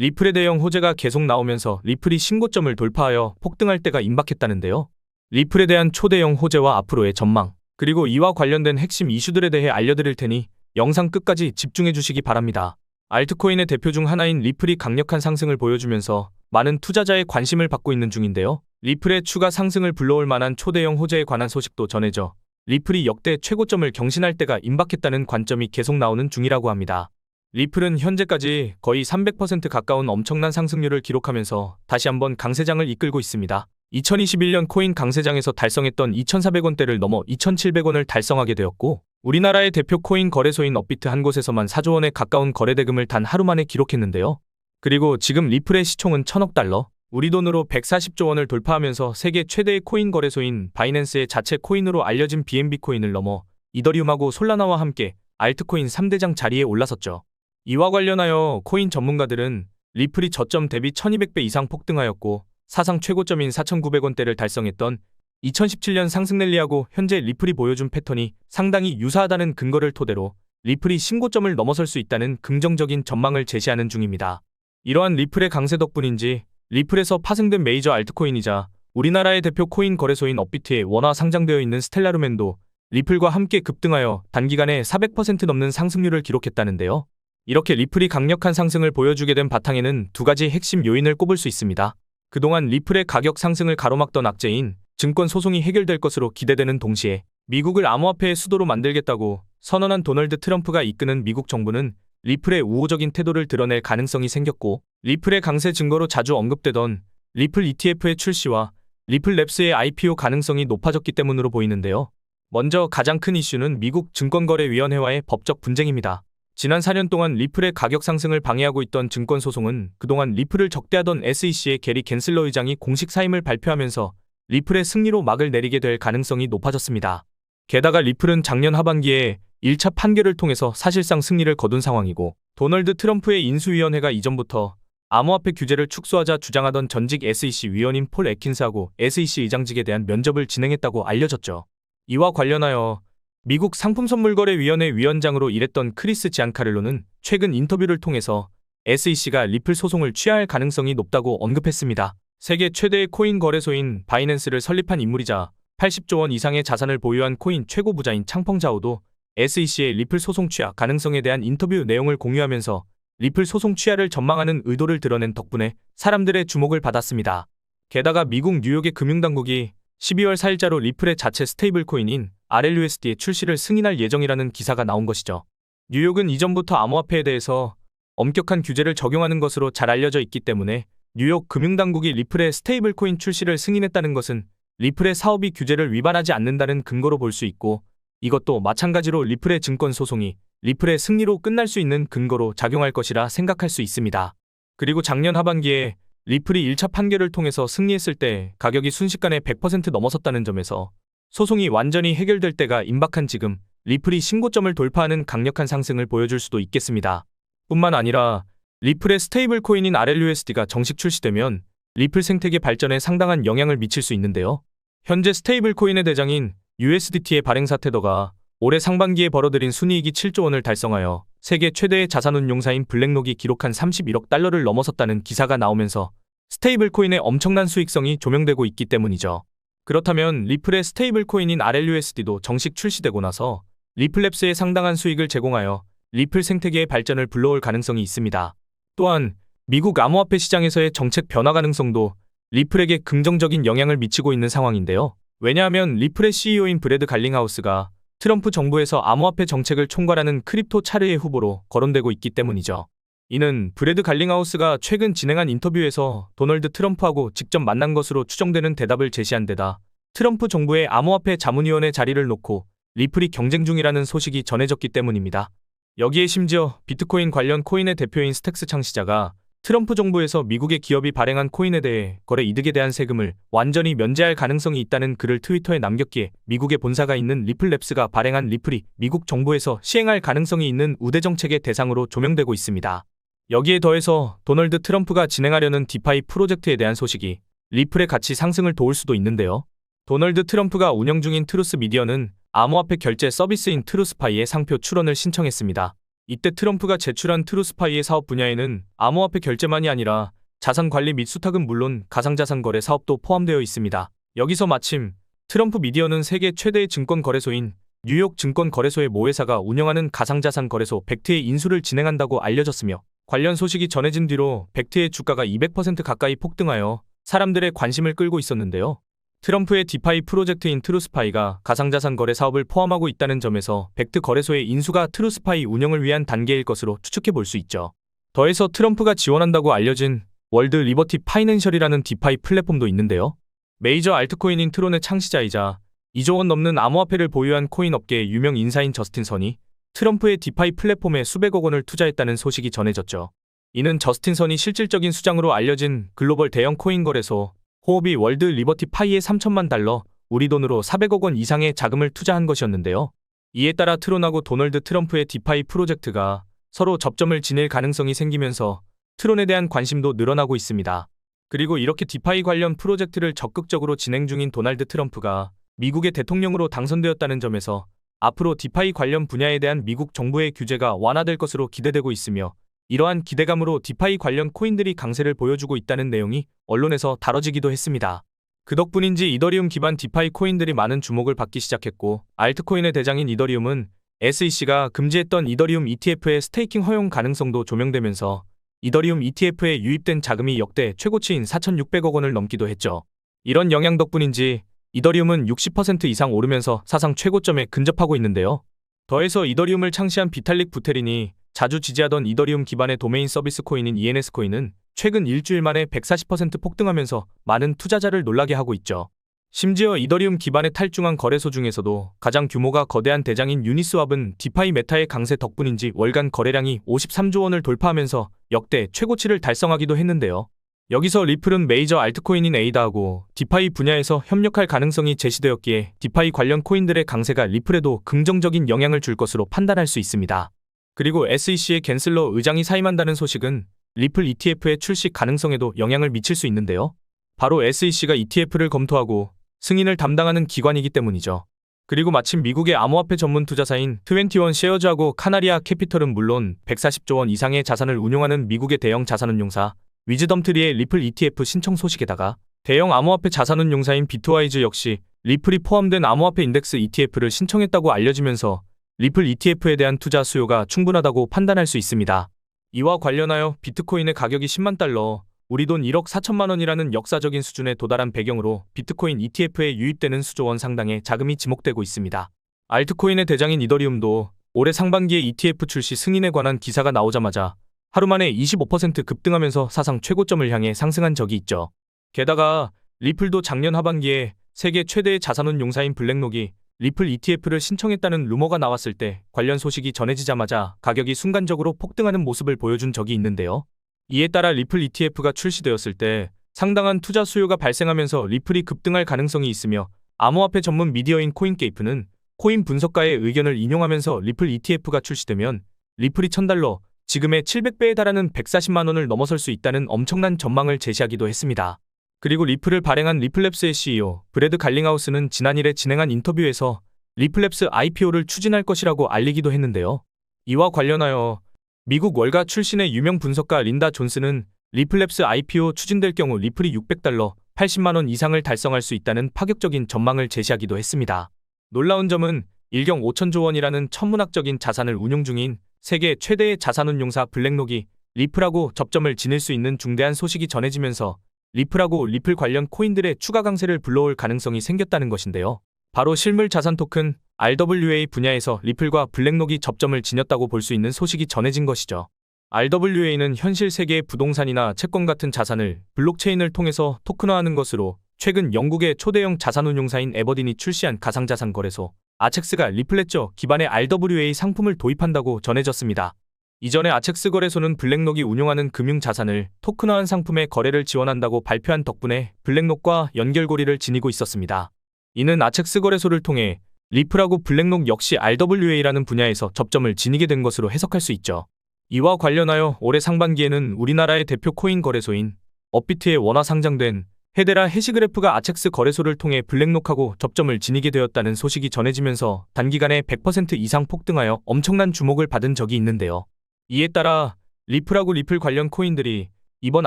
리플의 대형 호재가 계속 나오면서 리플이 신고점을 돌파하여 폭등할 때가 임박했다는데요. 리플에 대한 초대형 호재와 앞으로의 전망, 그리고 이와 관련된 핵심 이슈들에 대해 알려드릴 테니 영상 끝까지 집중해 주시기 바랍니다. 알트코인의 대표 중 하나인 리플이 강력한 상승을 보여주면서 많은 투자자의 관심을 받고 있는 중인데요. 리플의 추가 상승을 불러올 만한 초대형 호재에 관한 소식도 전해져 리플이 역대 최고점을 경신할 때가 임박했다는 관점이 계속 나오는 중이라고 합니다. 리플은 현재까지 거의 300% 가까운 엄청난 상승률을 기록하면서 다시 한번 강세장을 이끌고 있습니다. 2021년 코인 강세장에서 달성했던 2,400원대를 넘어 2,700원을 달성하게 되었고 우리나라의 대표 코인 거래소인 업비트 한 곳에서만 4조 원에 가까운 거래 대금을 단 하루 만에 기록했는데요. 그리고 지금 리플의 시총은 1천억 달러, 우리 돈으로 140조 원을 돌파하면서 세계 최대의 코인 거래소인 바이낸스의 자체 코인으로 알려진 BNB 코인을 넘어 이더리움하고 솔라나와 함께 알트코인 3대장 자리에 올라섰죠. 이와 관련하여 코인 전문가들은 리플이 저점 대비 1200배 이상 폭등하였고 사상 최고점인 4,900원대를 달성했던 2017년 상승 랠리하고 현재 리플이 보여준 패턴이 상당히 유사하다는 근거를 토대로 리플이 신고점을 넘어설 수 있다는 긍정적인 전망을 제시하는 중입니다. 이러한 리플의 강세 덕분인지 리플에서 파생된 메이저 알트코인이자 우리나라의 대표 코인 거래소인 업비트에 원화 상장되어 있는 스텔라루멘도 리플과 함께 급등하여 단기간에 400% 넘는 상승률을 기록했다는데요. 이렇게 리플이 강력한 상승을 보여주게 된 바탕에는 두 가지 핵심 요인을 꼽을 수 있습니다. 그동안 리플의 가격 상승을 가로막던 악재인 증권 소송이 해결될 것으로 기대되는 동시에 미국을 암호화폐의 수도로 만들겠다고 선언한 도널드 트럼프가 이끄는 미국 정부는 리플의 우호적인 태도를 드러낼 가능성이 생겼고 리플의 강세 증거로 자주 언급되던 리플 ETF의 출시와 리플 랩스의 IPO 가능성이 높아졌기 때문으로 보이는데요. 먼저 가장 큰 이슈는 미국 증권거래위원회와의 법적 분쟁입니다. 지난 4년 동안 리플의 가격 상승을 방해하고 있던 증권 소송은 그동안 리플을 적대하던 SEC의 게리 겐슬러 의장이 공식 사임을 발표하면서 리플의 승리로 막을 내리게 될 가능성이 높아졌습니다. 게다가 리플은 작년 하반기에 1차 판결을 통해서 사실상 승리를 거둔 상황이고 도널드 트럼프의 인수위원회가 이전부터 암호화폐 규제를 축소하자 주장하던 전직 SEC 위원인 폴 에킨스하고 SEC 의장직에 대한 면접을 진행했다고 알려졌죠. 이와 관련하여 미국 상품선물거래위원회 위원장으로 일했던 크리스 지안카를로는 최근 인터뷰를 통해서 SEC가 리플 소송을 취하할 가능성이 높다고 언급했습니다. 세계 최대의 코인 거래소인 바이낸스를 설립한 인물이자 80조 원 이상의 자산을 보유한 코인 최고 부자인 창펑자오도 SEC의 리플 소송 취하 가능성에 대한 인터뷰 내용을 공유하면서 리플 소송 취하를 전망하는 의도를 드러낸 덕분에 사람들의 주목을 받았습니다. 게다가 미국 뉴욕의 금융당국이 12월 4일자로 리플의 자체 스테이블 코인인 RLUSD의 출시를 승인할 예정이라는 기사가 나온 것이죠. 뉴욕은 이전부터 암호화폐에 대해서 엄격한 규제를 적용하는 것으로 잘 알려져 있기 때문에 뉴욕 금융당국이 리플의 스테이블 코인 출시를 승인했다는 것은 리플의 사업이 규제를 위반하지 않는다는 근거로 볼 수 있고 이것도 마찬가지로 리플의 증권 소송이 리플의 승리로 끝날 수 있는 근거로 작용할 것이라 생각할 수 있습니다. 그리고 작년 하반기에 리플이 1차 판결을 통해서 승리했을 때 가격이 순식간에 100% 넘어섰다는 점에서 소송이 완전히 해결될 때가 임박한 지금 리플이 신고점을 돌파하는 강력한 상승을 보여줄 수도 있겠습니다. 뿐만 아니라 리플의 스테이블 코인인 RLUSD가 정식 출시되면 리플 생태계 발전에 상당한 영향을 미칠 수 있는데요. 현재 스테이블 코인의 대장인 USDT의 발행사 테더가 올해 상반기에 벌어들인 순이익이 7조 원을 달성하여 세계 최대의 자산운용사인 블랙록이 기록한 31억 달러를 넘어섰다는 기사가 나오면서 스테이블 코인의 엄청난 수익성이 조명되고 있기 때문이죠. 그렇다면 리플의 스테이블 코인인 RLUSD도 정식 출시되고 나서 리플랩스에 상당한 수익을 제공하여 리플 생태계의 발전을 불러올 가능성이 있습니다. 또한 미국 암호화폐 시장에서의 정책 변화 가능성도 리플에게 긍정적인 영향을 미치고 있는 상황인데요. 왜냐하면 리플의 CEO인 브래드 갈링하우스가 트럼프 정부에서 암호화폐 정책을 총괄하는 크립토 차르의 후보로 거론되고 있기 때문이죠. 이는 브래드 갈링하우스가 최근 진행한 인터뷰에서 도널드 트럼프하고 직접 만난 것으로 추정되는 대답을 제시한 데다 트럼프 정부의 암호화폐 자문위원회 자리를 놓고 리플이 경쟁 중이라는 소식이 전해졌기 때문입니다. 여기에 심지어 비트코인 관련 코인의 대표인 스택스 창시자가 트럼프 정부에서 미국의 기업이 발행한 코인에 대해 거래 이득에 대한 세금을 완전히 면제할 가능성이 있다는 글을 트위터에 남겼기에 미국의 본사가 있는 리플랩스가 발행한 리플이 미국 정부에서 시행할 가능성이 있는 우대 정책의 대상으로 조명되고 있습니다. 여기에 더해서 도널드 트럼프가 진행하려는 디파이 프로젝트에 대한 소식이 리플의 가치 상승을 도울 수도 있는데요. 도널드 트럼프가 운영 중인 트루스 미디어는 암호화폐 결제 서비스인 트루스파이의 상표 출원을 신청했습니다. 이때 트럼프가 제출한 트루스파이의 사업 분야에는 암호화폐 결제만이 아니라 자산 관리 및 수탁은 물론 가상자산 거래 사업도 포함되어 있습니다. 여기서 마침 트럼프 미디어는 세계 최대의 증권 거래소인 뉴욕 증권 거래소의 모 회사가 운영하는 가상자산 거래소 벡트의 인수를 진행한다고 알려졌으며 관련 소식이 전해진 뒤로 벡트의 주가가 200% 가까이 폭등하여 사람들의 관심을 끌고 있었는데요. 트럼프의 디파이 프로젝트인 트루스파이가 가상자산 거래 사업을 포함하고 있다는 점에서 벡트 거래소의 인수가 트루스파이 운영을 위한 단계일 것으로 추측해 볼 수 있죠. 더해서 트럼프가 지원한다고 알려진 월드 리버티 파이낸셜이라는 디파이 플랫폼도 있는데요. 메이저 알트코인인 트론의 창시자이자 2조 원 넘는 암호화폐를 보유한 코인 업계의 유명 인사인 저스틴 선이 트럼프의 디파이 플랫폼에 수백억 원을 투자했다는 소식이 전해졌죠. 이는 저스틴 선이 실질적인 수장으로 알려진 글로벌 대형 코인 거래소 호흡이 월드 리버티 파이에 3천만 달러, 우리 돈으로 400억 원 이상의 자금을 투자한 것이었는데요. 이에 따라 트론하고 도널드 트럼프의 디파이 프로젝트가 서로 접점을 지닐 가능성이 생기면서 트론에 대한 관심도 늘어나고 있습니다. 그리고 이렇게 디파이 관련 프로젝트를 적극적으로 진행 중인 도널드 트럼프가 미국의 대통령으로 당선되었다는 점에서 앞으로 디파이 관련 분야에 대한 미국 정부의 규제가 완화될 것으로 기대되고 있으며 이러한 기대감으로 디파이 관련 코인들이 강세를 보여주고 있다는 내용이 언론에서 다뤄지기도 했습니다. 그 덕분인지 이더리움 기반 디파이 코인들이 많은 주목을 받기 시작했고 알트코인의 대장인 이더리움은 SEC가 금지했던 이더리움 ETF의 스테이킹 허용 가능성도 조명되면서 이더리움 ETF에 유입된 자금이 역대 최고치인 4,600억 원을 넘기도 했죠. 이런 영향 덕분인지 이더리움은 60% 이상 오르면서 사상 최고점에 근접하고 있는데요. 더해서 이더리움을 창시한 비탈릭 부테린이 자주 지지하던 이더리움 기반의 도메인 서비스 코인인 ENS 코인은 최근 일주일 만에 140% 폭등하면서 많은 투자자를 놀라게 하고 있죠. 심지어 이더리움 기반의 탈중앙 거래소 중에서도 가장 규모가 거대한 대장인 유니스왑은 디파이 메타의 강세 덕분인지 월간 거래량이 53조 원을 돌파하면서 역대 최고치를 달성하기도 했는데요. 여기서 리플은 메이저 알트코인인 에이다하고 디파이 분야에서 협력할 가능성이 제시되었기에 디파이 관련 코인들의 강세가 리플에도 긍정적인 영향을 줄 것으로 판단할 수 있습니다. 그리고 SEC의 겐슬러 의장이 사임한다는 소식은 리플 ETF의 출시 가능성에도 영향을 미칠 수 있는데요. 바로 SEC가 ETF를 검토하고 승인을 담당하는 기관이기 때문이죠. 그리고 마침 미국의 암호화폐 전문 투자사인 21 쉐어즈하고 카나리아 캐피털은 물론 140조 원 이상의 자산을 운용하는 미국의 대형 자산운용사 위즈덤트리의 리플 ETF 신청 소식에다가 대형 암호화폐 자산운용사인 비트와이즈 역시 리플이 포함된 암호화폐 인덱스 ETF를 신청했다고 알려지면서 리플 ETF에 대한 투자 수요가 충분하다고 판단할 수 있습니다. 이와 관련하여 비트코인의 가격이 10만 달러, 우리 돈 1억 4천만 원이라는 역사적인 수준에 도달한 배경으로 비트코인 ETF에 유입되는 수조 원 상당의 자금이 지목되고 있습니다. 알트코인의 대장인 이더리움도 올해 상반기에 ETF 출시 승인에 관한 기사가 나오자마자 하루 만에 25% 급등하면서 사상 최고점을 향해 상승한 적이 있죠. 게다가 리플도 작년 하반기에 세계 최대의 자산운 용사인 블랙록이 리플 ETF를 신청했다는 루머가 나왔을 때 관련 소식이 전해지자마자 가격이 순간적으로 폭등하는 모습을 보여준 적이 있는데요. 이에 따라 리플 ETF가 출시되었을 때 상당한 투자 수요가 발생하면서 리플이 급등할 가능성이 있으며 암호화폐 전문 미디어인 코인게이프는 코인 분석가의 의견을 인용하면서 리플 ETF가 출시되면 리플이 1000달러, 지금의 700배에 달하는 140만 원을 넘어설 수 있다는 엄청난 전망을 제시하기도 했습니다. 그리고 리플을 발행한 리플랩스의 CEO 브래드 갈링하우스는 지난 일에 진행한 인터뷰에서 리플랩스 IPO를 추진할 것이라고 알리기도 했는데요. 이와 관련하여 미국 월가 출신의 유명 분석가 린다 존스는 리플랩스 IPO 추진될 경우 리플이 600달러, 80만 원 이상을 달성할 수 있다는 파격적인 전망을 제시하기도 했습니다. 놀라운 점은 1경 5천조 원이라는 천문학적인 자산을 운용 중인 세계 최대의 자산운용사 블랙록이 리플하고 접점을 지닐 수 있는 중대한 소식이 전해지면서 리플하고 리플 관련 코인들의 추가 강세를 불러올 가능성이 생겼다는 것인데요. 바로 실물 자산 토큰 RWA 분야에서 리플과 블랙록이 접점을 지녔다고 볼 수 있는 소식이 전해진 것이죠. RWA는 현실 세계의 부동산이나 채권 같은 자산을 블록체인을 통해서 토큰화하는 것으로 최근 영국의 초대형 자산운용사인 에버딘이 출시한 가상자산 거래소 아첵스가 리플레저 기반의 RWA 상품을 도입한다고 전해졌습니다. 이전에 아첵스 거래소는 블랙록이 운용하는 금융자산을 토큰화한 상품의 거래를 지원한다고 발표한 덕분에 블랙록과 연결고리를 지니고 있었습니다. 이는 아첵스 거래소를 통해 리플하고 블랙록 역시 RWA라는 분야에서 접점을 지니게 된 것으로 해석할 수 있죠. 이와 관련하여 올해 상반기에는 우리나라의 대표 코인 거래소인 업비트에 원화 상장된 헤데라 해시그래프가 아첵스 거래소를 통해 블랙록하고 접점을 지니게 되었다는 소식이 전해지면서 단기간에 100% 이상 폭등하여 엄청난 주목을 받은 적이 있는데요. 이에 따라 리플하고 리플 관련 코인들이 이번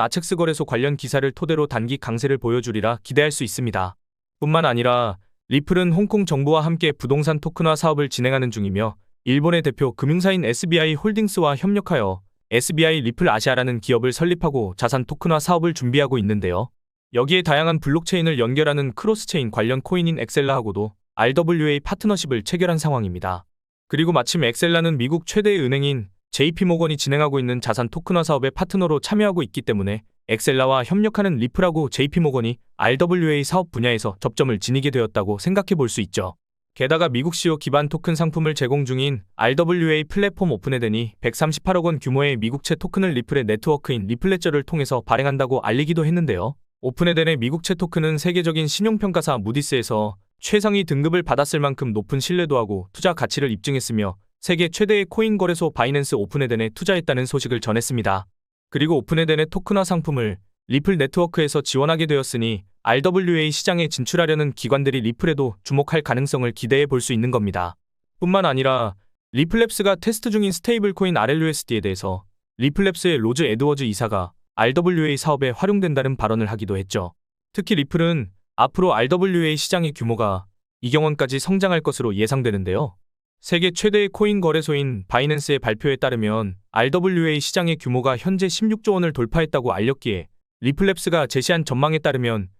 아첵스 거래소 관련 기사를 토대로 단기 강세를 보여주리라 기대할 수 있습니다. 뿐만 아니라 리플은 홍콩 정부와 함께 부동산 토큰화 사업을 진행하는 중이며 일본의 대표 금융사인 SBI 홀딩스와 협력하여 SBI 리플 아시아라는 기업을 설립하고 자산 토큰화 사업을 준비하고 있는데요. 여기에 다양한 블록체인을 연결하는 크로스체인 관련 코인인 엑셀라하고도 RWA 파트너십을 체결한 상황입니다. 그리고 마침 엑셀라는 미국 최대의 은행인 JP모건이 진행하고 있는 자산 토큰화 사업의 파트너로 참여하고 있기 때문에 엑셀라와 협력하는 리플하고 JP모건이 RWA 사업 분야에서 접점을 지니게 되었다고 생각해 볼 수 있죠. 게다가 미국 시오 기반 토큰 상품을 제공 중인 RWA 플랫폼 오픈에덴이 138억 원 규모의 미국채 토큰을 리플의 네트워크인 리플레저를 통해서 발행한다고 알리기도 했는데요. 오픈에덴의 미국 채 토큰은 세계적인 신용평가사 무디스에서 최상위 등급을 받았을 만큼 높은 신뢰도하고 투자 가치를 입증했으며 세계 최대의 코인 거래소 바이낸스 오픈에덴에 투자했다는 소식을 전했습니다. 그리고 오픈에덴의 토큰화 상품을 리플 네트워크에서 지원하게 되었으니 RWA 시장에 진출하려는 기관들이 리플에도 주목할 가능성을 기대해 볼 수 있는 겁니다. 뿐만 아니라 리플랩스가 테스트 중인 스테이블 코인 RLUSD에 대해서 리플랩스의 로즈 에드워즈 이사가 RWA 사업에 활용된다는 발언을 하기도 했죠. 특히 리플은 앞으로 RWA 시장의 규모가 이경원까지 성장할 것으로 예상되는데요. 세계 최대의 코인 거래소인 바이낸스의 발표에 따르면 RWA 시장의 규모가 현재 16조 원을 돌파했다고 알렸기에 리플랩스가 제시한 전망에 따르면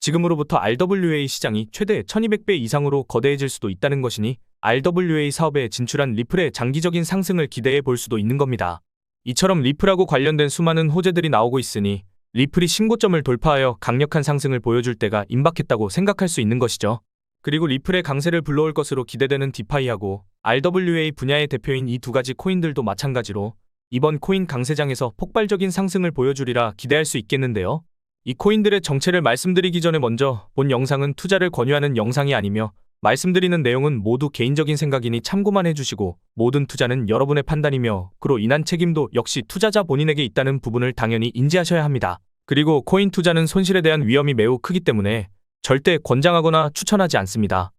지금으로부터 RWA 시장이 최대 1200배 이상으로 거대해질 수도 있다는 것이니 RWA 사업에 진출한 리플의 장기적인 상승을 기대해 볼 수도 있는 겁니다. 이처럼 리플하고 관련된 수많은 호재들이 나오고 있으니 리플이 신고점을 돌파하여 강력한 상승을 보여줄 때가 임박했다고 생각할 수 있는 것이죠. 그리고 리플의 강세를 불러올 것으로 기대되는 디파이하고 RWA 분야의 대표인 이 두 가지 코인들도 마찬가지로 이번 코인 강세장에서 폭발적인 상승을 보여주리라 기대할 수 있겠는데요. 이 코인들의 정체를 말씀드리기 전에 먼저 본 영상은 투자를 권유하는 영상이 아니며 말씀드리는 내용은 모두 개인적인 생각이니 참고만 해주시고 모든 투자는 여러분의 판단이며 그로 인한 책임도 역시 투자자 본인에게 있다는 부분을 당연히 인지하셔야 합니다. 그리고 코인 투자는 손실에 대한 위험이 매우 크기 때문에 절대 권장하거나 추천하지 않습니다.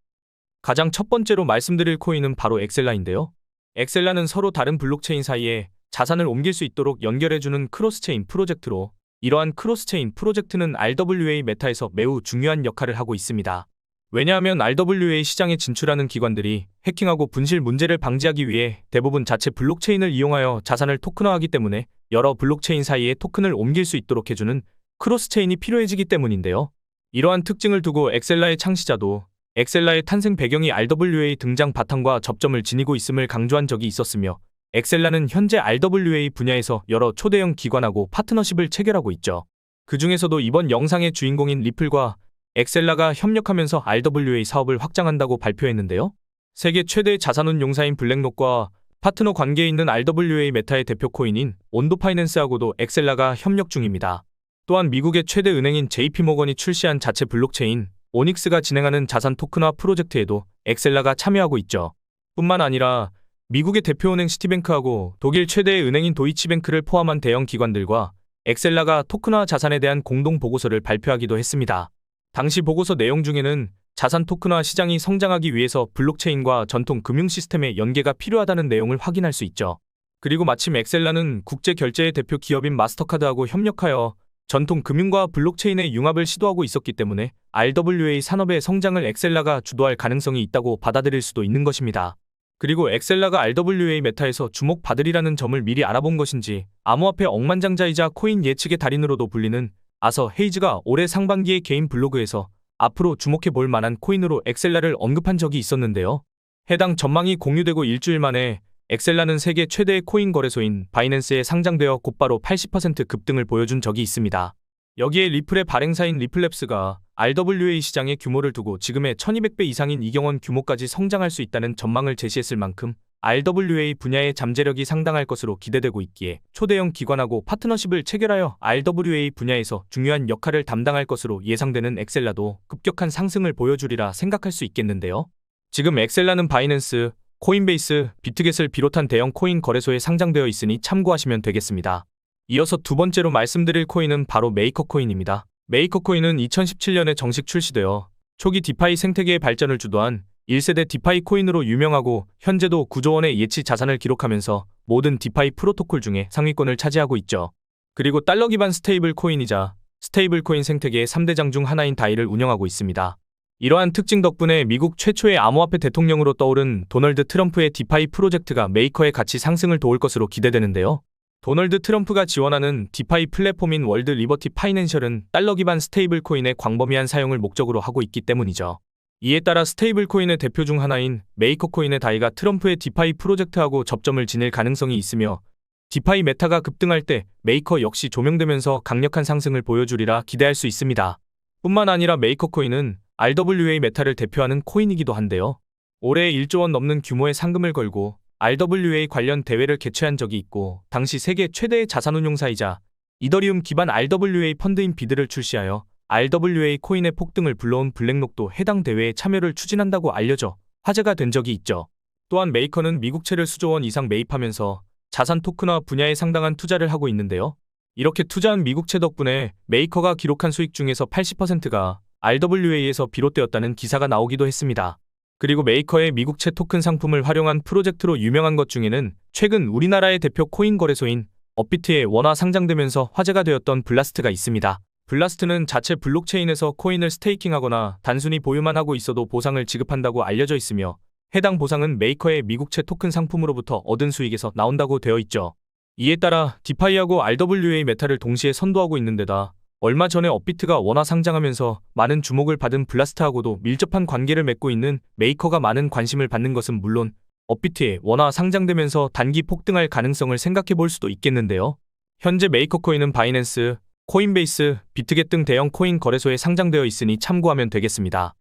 가장 첫 번째로 말씀드릴 코인은 바로 엑셀라인데요. 엑셀라는 서로 다른 블록체인 사이에 자산을 옮길 수 있도록 연결해주는 크로스체인 프로젝트로 이러한 크로스체인 프로젝트는 RWA 메타에서 매우 중요한 역할을 하고 있습니다. 왜냐하면 RWA 시장에 진출하는 기관들이 해킹하고 분실 문제를 방지하기 위해 대부분 자체 블록체인을 이용하여 자산을 토큰화하기 때문에 여러 블록체인 사이에 토큰을 옮길 수 있도록 해주는 크로스체인이 필요해지기 때문인데요. 이러한 특징을 두고 엑셀라의 창시자도 엑셀라의 탄생 배경이 RWA 등장 바탕과 접점을 지니고 있음을 강조한 적이 있었으며 엑셀라는 현재 RWA 분야에서 여러 초대형 기관하고 파트너십을 체결하고 있죠. 그 중에서도 이번 영상의 주인공인 리플과 엑셀라가 협력하면서 RWA 사업을 확장한다고 발표했는데요. 세계 최대 자산운 용사인 블랙록과 파트너 관계에 있는 RWA 메타의 대표 코인인 온도 파이낸스하고도 엑셀라가 협력 중입니다. 또한 미국의 최대 은행인 JP모건이 출시한 자체 블록체인 오닉스가 진행하는 자산 토큰화 프로젝트에도 엑셀라가 참여하고 있죠. 뿐만 아니라 미국의 대표은행 시티뱅크하고 독일 최대의 은행인 도이치뱅크를 포함한 대형 기관들과 엑셀라가 토큰화 자산에 대한 공동 보고서를 발표하기도 했습니다. 당시 보고서 내용 중에는 자산 토큰화 시장이 성장하기 위해서 블록체인과 전통 금융 시스템의 연계가 필요하다는 내용을 확인할 수 있죠. 그리고 마침 엑셀라는 국제 결제의 대표 기업인 마스터카드하고 협력하여 전통 금융과 블록체인의 융합을 시도하고 있었기 때문에 RWA 산업의 성장을 엑셀라가 주도할 가능성이 있다고 받아들일 수도 있는 것입니다. 그리고 엑셀라가 RWA 메타에서 주목받으리라는 점을 미리 알아본 것인지 암호화폐 억만장자이자 코인 예측의 달인으로도 불리는 아서 헤이즈가 올해 상반기에 개인 블로그에서 앞으로 주목해 볼 만한 코인으로 엑셀라를 언급한 적이 있었는데요. 해당 전망이 공유되고 일주일 만에 엑셀라는 세계 최대의 코인 거래소인 바이낸스에 상장되어 곧바로 80% 급등을 보여준 적이 있습니다. 여기에 리플의 발행사인 리플랩스가 RWA 시장의 규모를 두고 지금의 1200배 이상인 이경원 규모까지 성장할 수 있다는 전망을 제시했을 만큼 RWA 분야의 잠재력이 상당할 것으로 기대되고 있기에 초대형 기관하고 파트너십을 체결하여 RWA 분야에서 중요한 역할을 담당할 것으로 예상되는 엑셀라도 급격한 상승을 보여주리라 생각할 수 있겠는데요. 지금 엑셀라는 바이낸스, 코인베이스, 비트겟을 비롯한 대형 코인 거래소에 상장되어 있으니 참고하시면 되겠습니다. 이어서 두 번째로 말씀드릴 코인은 바로 메이커 코인입니다. 메이커 코인은 2017년에 정식 출시되어 초기 디파이 생태계의 발전을 주도한 1세대 디파이 코인으로 유명하고 현재도 9조 원의 예치 자산을 기록하면서 모든 디파이 프로토콜 중에 상위권을 차지하고 있죠. 그리고 달러 기반 스테이블 코인이자 스테이블 코인 생태계의 3대장 중 하나인 다이를 운영하고 있습니다. 이러한 특징 덕분에 미국 최초의 암호화폐 대통령으로 떠오른 도널드 트럼프의 디파이 프로젝트가 메이커의 가치 상승을 도울 것으로 기대되는데요. 도널드 트럼프가 지원하는 디파이 플랫폼인 월드 리버티 파이낸셜은 달러 기반 스테이블 코인의 광범위한 사용을 목적으로 하고 있기 때문이죠. 이에 따라 스테이블 코인의 대표 중 하나인 메이커 코인의 다이가 트럼프의 디파이 프로젝트하고 접점을 지닐 가능성이 있으며 디파이 메타가 급등할 때 메이커 역시 조명되면서 강력한 상승을 보여주리라 기대할 수 있습니다. 뿐만 아니라 메이커 코인은 RWA 메타를 대표하는 코인이기도 한데요. 올해 1조 원 넘는 규모의 상금을 걸고 RWA 관련 대회를 개최한 적이 있고 당시 세계 최대의 자산운용사이자 이더리움 기반 RWA 펀드인 비드를 출시하여 RWA 코인의 폭등을 불러온 블랙록도 해당 대회에 참여를 추진한다고 알려져 화제가 된 적이 있죠. 또한 메이커는 미국채를 수조 원 이상 매입하면서 자산 토큰화 분야에 상당한 투자를 하고 있는데요. 이렇게 투자한 미국채 덕분에 메이커가 기록한 수익 중에서 80%가 RWA에서 비롯되었다는 기사가 나오기도 했습니다. 그리고 메이커의 미국채 토큰 상품을 활용한 프로젝트로 유명한 것 중에는 최근 우리나라의 대표 코인 거래소인 업비트에 원화 상장되면서 화제가 되었던 블라스트가 있습니다. 블라스트는 자체 블록체인에서 코인을 스테이킹하거나 단순히 보유만 하고 있어도 보상을 지급한다고 알려져 있으며 해당 보상은 메이커의 미국채 토큰 상품으로부터 얻은 수익에서 나온다고 되어 있죠. 이에 따라 디파이하고 RWA 메타를 동시에 선도하고 있는 데다 얼마 전에 업비트가 원화 상장하면서 많은 주목을 받은 블라스트하고도 밀접한 관계를 맺고 있는 메이커가 많은 관심을 받는 것은 물론 업비트에 원화 상장되면서 단기 폭등할 가능성을 생각해 볼 수도 있겠는데요. 현재 메이커 코인은 바이낸스, 코인베이스, 비트겟 등 대형 코인 거래소에 상장되어 있으니 참고하면 되겠습니다.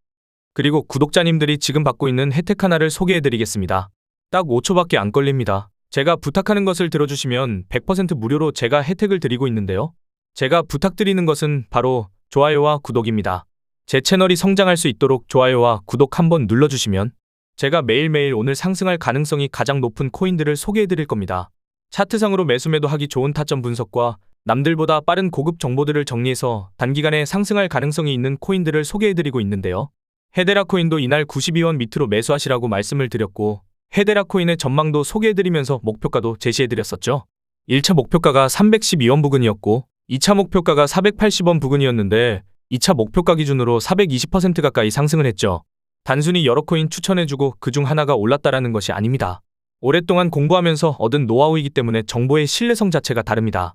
그리고 구독자님들이 지금 받고 있는 혜택 하나를 소개해 드리겠습니다. 딱 5초밖에 안 걸립니다. 제가 부탁하는 것을 들어주시면 100% 무료로 제가 혜택을 드리고 있는데요. 제가 부탁드리는 것은 바로 좋아요와 구독입니다. 제 채널이 성장할 수 있도록 좋아요와 구독 한번 눌러주시면 제가 매일매일 오늘 상승할 가능성이 가장 높은 코인들을 소개해 드릴 겁니다. 차트상으로 매수매도 하기 좋은 타점 분석과 남들보다 빠른 고급 정보들을 정리해서 단기간에 상승할 가능성이 있는 코인들을 소개해드리고 있는데요. 헤데라 코인도 이날 92원 밑으로 매수하시라고 말씀을 드렸고 헤데라 코인의 전망도 소개해드리면서 목표가도 제시해드렸었죠. 1차 목표가가 312원 부근이었고 2차 목표가가 480원 부근이었는데 2차 목표가 기준으로 420% 가까이 상승을 했죠. 단순히 여러 코인 추천해주고 그 중 하나가 올랐다라는 것이 아닙니다. 오랫동안 공부하면서 얻은 노하우이기 때문에 정보의 신뢰성 자체가 다릅니다.